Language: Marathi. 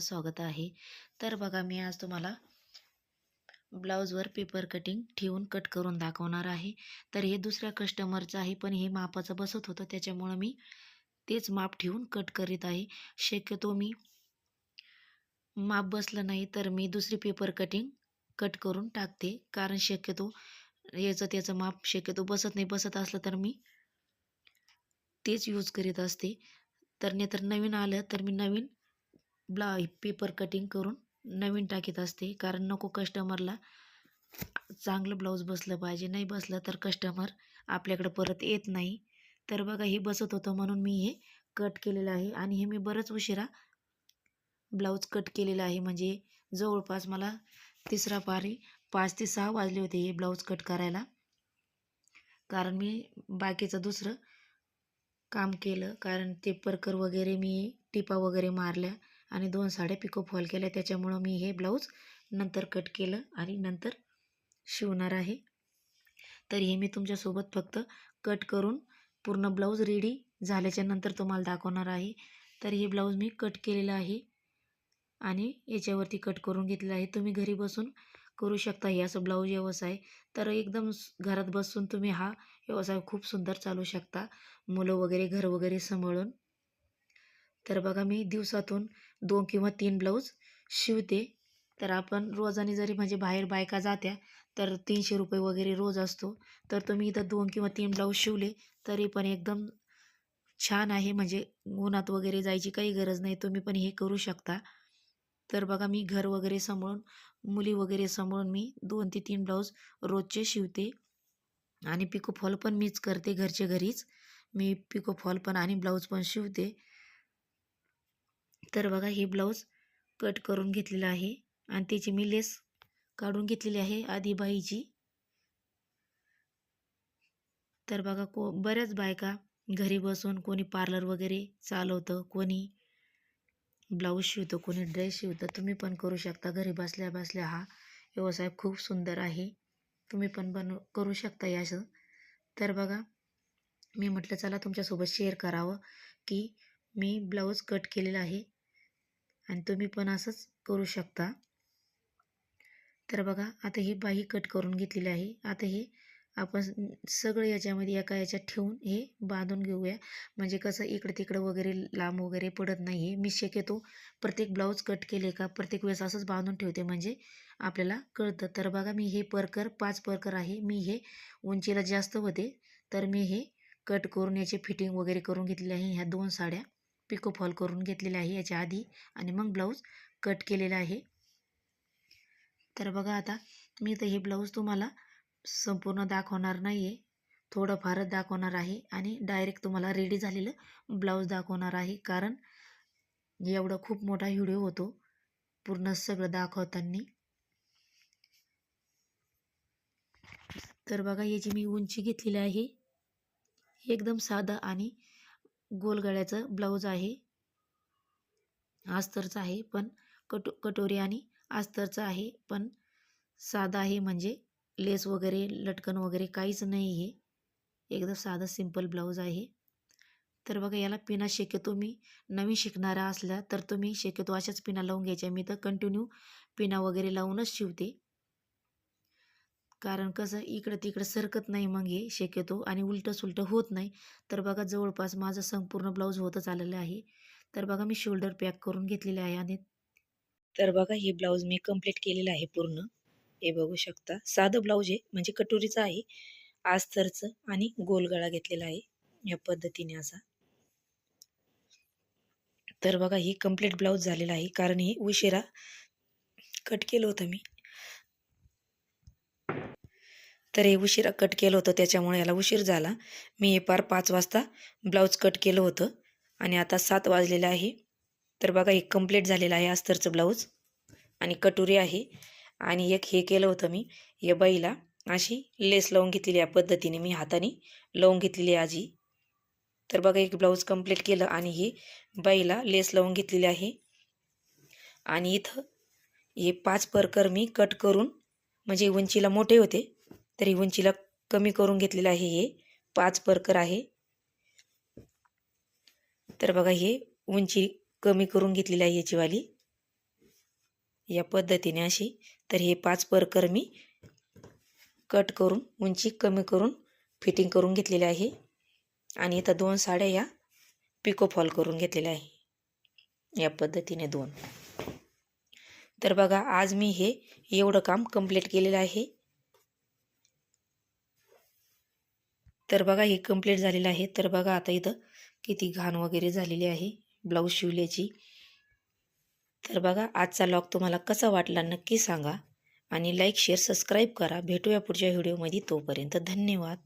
स्वागत आहे. तर बघा मी आज तुम्हाला ब्लाऊजवर पेपर कटिंग ठेवून कट करून दाखवणार आहे. तर हे दुसऱ्या कस्टमरचं आहे पण हे मापाचं बसत होतं त्याच्यामुळं मी तेच माप ठेवून कट करीत आहे. शक्यतो मी माप बसलं नाही तर मी दुसरी पेपर कटिंग कट करून टाकते. कारण शक्यतो याचं त्याचं माप शक्यतो बसत नाही बसत असलं तर मी तेच यूज करीत असते. तर नाही तर नवीन आलं तर मी नवीन ब्ला पेपर कटिंग करून नवीन टाकीत असते. कारण नको कस्टमरला चांगलं ब्लाऊज बसलं पाहिजे. नाही बसलं तर कस्टमर आपल्याकडं परत येत नाही. तर बघा हे बसत होतं म्हणून मी हे कट केलेलं आहे. आणि हे मी बरंच उशिरा ब्लाऊज कट केलेला आहे. म्हणजे जवळपास मला तिसरा पारी पाच ते सहा वाजले होते हे ब्लाऊज कट करायला. कारण मी बाकीचं दुसरं काम केलं. कारण ते परकर वगैरे मी टिपा वगैरे मारल्या. आणि दोन साड्या पिको फॉल केल्या. त्याच्यामुळं मी हे ब्लाऊज नंतर कट केलं आणि नंतर शिवणार आहे. तर हे मी तुमच्यासोबत फक्त कट करून पूर्ण ब्लाऊज रेडी झाल्याच्यानंतर तुम्हाला दाखवणार आहे. तर हे ब्लाऊज मी कट केलेलं आहे आणि याच्यावरती कट करून घेतलेलं आहे. तुम्ही घरी बसून करू शकता हे असं ब्लाऊज व्यवसाय. तर एकदम घरात बसून तुम्ही हा व्यवसाय खूप सुंदर चालू शकता. मुलं वगैरे घर वगैरे सांभाळून तर बघा मी दिवसातून दोन किंवा तीन ब्लाऊज शिवते. तर आपण रोजाने जरी म्हणजे बाहेर बायका जात्या तर तीनशे रुपये वगैरे रोज असतो. तर तुम्ही इथं दोन किंवा तीन ब्लाऊज शिवले तरी पण एकदम छान आहे. म्हणजे उन्हात वगैरे जायची काही गरज नाही तुम्ही पण हे करू शकता. तर बघा मी घर वगैरे सांभाळून मुली वगैरे सांभाळून मी दोन ते तीन ब्लाऊज रोजचे शिवते. आणि पिको फॉल पण मीच करते घरचे घरीच. मी पिको फॉल पण आणि ब्लाऊज पण शिवते. तर बघा हे ब्लाऊज कट करून घेतलेलं आहे आणि त्याची मी लेस काढून घेतलेली आहे आधी बाईची. तर बघा को बऱ्याच बायका घरी बसून कोणी पार्लर वगैरे चालवतं कोणी ब्लाऊज शिवतं कोणी ड्रेस शिवतं तुम्ही पण करू शकता. घरी बसल्या बसल्या हा व्यवसाय खूप सुंदर आहे. तुम्ही पण बन करू शकता याचं तर बघा मी म्हटलं चला तुमच्यासोबत शेअर करावं की मी ब्लाऊज कट केलेला आहे. आणि तुम्ही पण असंच करू शकता. तर बघा आता ही बाही कट करून घेतलेली आहे. आता हे आपण सगळं याच्यामध्ये एका याच्यात ठेवून हे बांधून घेऊया. म्हणजे कसं इकडे तिकडं वगैरे लांब वगैरे पडत नाही मी शक्यतो प्रत्येक ब्लाऊज कट केले का प्रत्येक वेळेस असंच बांधून ठेवते म्हणजे आपल्याला कळतं. तर बघा मी हे परकर पाच परकर आहे. मी हे उंचीला जास्त होते. तर मी हे कट करून याची फिटिंग वगैरे करून घेतलेली आहे. ह्या दोन साड्या. पिको फॉल करून घेतलेले आहे याच्या आधी आणि मग ब्लाऊज कट केलेला आहे. तर बघा आता मी तर हे ब्लाऊज तुम्हाला संपूर्ण दाखवणार नाही आहे थोडंफारच दाखवणार आहे आणि डायरेक्ट तुम्हाला रेडी झालेलं ब्लाऊज दाखवणार आहे. कारण एवढा खूप मोठा व्हिडिओ होतो पूर्ण सगळं दाखवताना. तर बघा याची मी उंची घेतलेली आहे. एकदम साधं आणि गोलगळ्याचं ब्लाऊज आहे. आस्तरचं आहे पण कटो कटोरी आणि आस्तरचं आहे पण साधा आहे म्हणजे लेस वगैरे लटकन वगैरे काहीच नाही आहे एकदम साधं सिंपल ब्लाऊज आहे. तर बघा याला पिना शक्यतो मी नवीन शिकणारा असल्या तर तुम्ही शक्यतो अशाच पिना लावून घ्यायच्या. मी तर कंटिन्यू पिना वगैरे लावूनच शिवते. कारण कसं इकडं तिकडं सरकत नाही मग हे शक्यतो आणि उलटं सुलटं होत नाही. तर बघा जवळपास माझं संपूर्ण ब्लाऊज होतच आलेलं आहे. तर बघा मी शोल्डर पॅक करून घेतलेले आहे आणि तर बघा हे ब्लाऊज मी कंप्लीट केलेलं आहे पूर्ण. हे बघू शकता. साधं ब्लाऊज आहे म्हणजे कटोरीचं आहे. आस्तरचं आणि गोलगळा घेतलेला आहे या पद्धतीने असा. तर बघा हे कंप्लीट ब्लाऊज झालेला आहे कारण हे उशिरा कट केलं होतं मी. तर हे उशिरा कट केलं होतं त्याच्यामुळे याला उशीर झाला. मी हे पार पाच वाजता ब्लाऊज कट केलं होतं आणि आता सात वाजलेलं आहे. तर बघा हे कंप्लीट झालेलं आहे अस्तरचं ब्लाऊज आणि कटोरी आहे. आणि एक हे केलं होतं मी या बाईला अशी लेस लावून घेतलेली या पद्धतीने मी हाताने लावून घेतलेली आजी. तर बघा एक ब्लाऊज कंप्लीट केलं आणि ही बाईला लेस लावून घेतलेली आहे. आणि इथं हे पाच परकर मी कट करून म्हणजे उंचीला मोठे होते तरी उंचीला कमी करून घेतलेलं आहे हे. पाच परकर आहे. तर बघा हे उंची कमी करून घेतलेली आहे याची वाली. या पद्धतीने अशी. तर हे पाच परकर मी कट करून उंची कमी करून फिटिंग करून घेतलेली आहे. आणि इथं दोन साड्या या पिको फॉल करून घेतलेल्या आहे. या पद्धतीने दोन. तर बघा आज मी हे एवढं काम कंप्लीट केलेलं आहे. तर बघा हे कंप्लीट झालेलं आहे. तर बघा आता इथं किती घाण वगैरे झालेली आहे. ब्लाऊज शिवल्याची. तर बघा आजचा लॉग तुम्हाला कसा वाटला नक्की सांगा. आणि लाईक शेअर सबस्क्राईब करा. भेटूया पुढच्या व्हिडिओमध्ये तोपर्यंत धन्यवाद.